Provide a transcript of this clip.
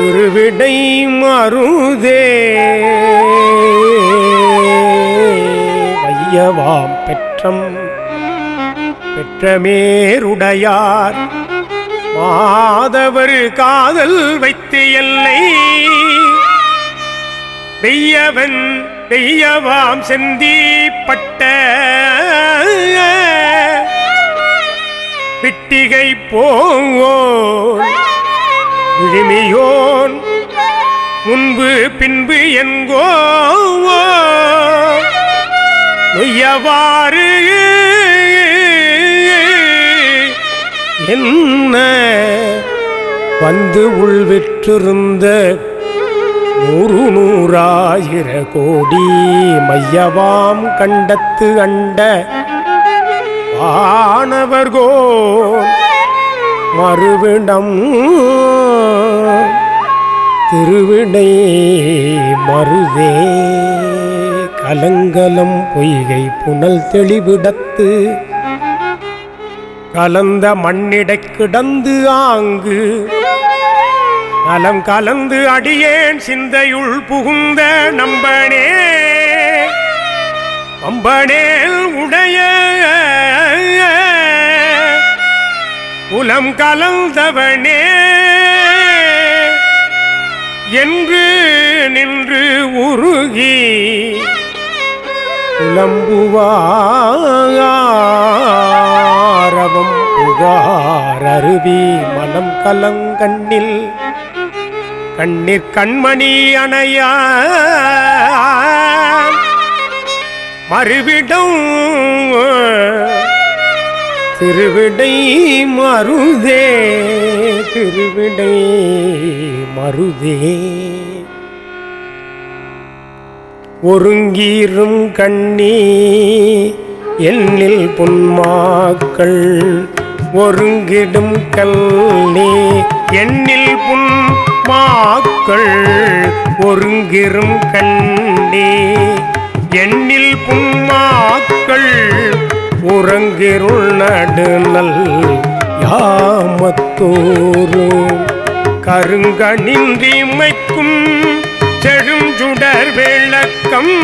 குருவிடை மருதே வையவாம் பெற்றம் பெற்றமேருடையார். மாதவர் காதல் வைத்து எல்லை பெய்யவன் பெய்யவாம் செந்தீப்பட்ட. விட்டிகை போங்கோ இழிமையோன். முன்பு பின்பு என்கோ நொய்யவாறு என்ன? வந்து உள்விற்றிருந்த நூறு நூறாயிர கோடி மையவாம் கண்டத்து அண்ட வானவர்கோ மறுவிடம். திருவிடை மருதே கலங்கலம் பொய்கை புனல் தெளிவிடத்து. கலந்த மண்ணிடை கிடந்து ஆங்கு. நலம் கலந்து அடியேன் சிந்தையுள் புகுந்த நம்பனே. அம்பனேல் உடைய மனம் கலந்தவனே. என்று நின்று உருகி புலம்புவாரவம் புகார் அருவி மனம் கலங்கண்ணில். கண்ணீர் கண்மணி அணையா. மறுவிடம் திருவிடை மருதே திருவிடை மருதே. ஒருங்கீரும் கண்ணி எண்ணில் புன்மாக்கள் ஒருங்கிடும் கல்லே எண்ணில் புன் மாக்கள் ஒருங்கிரும் கண்ணி எண்ணில் புன்மா உறங்கிருள் நடுநல் யாமத்தோரு. கருங்கணிந்திமைக்கும் செழுஞ்சுடர் விளக்கம்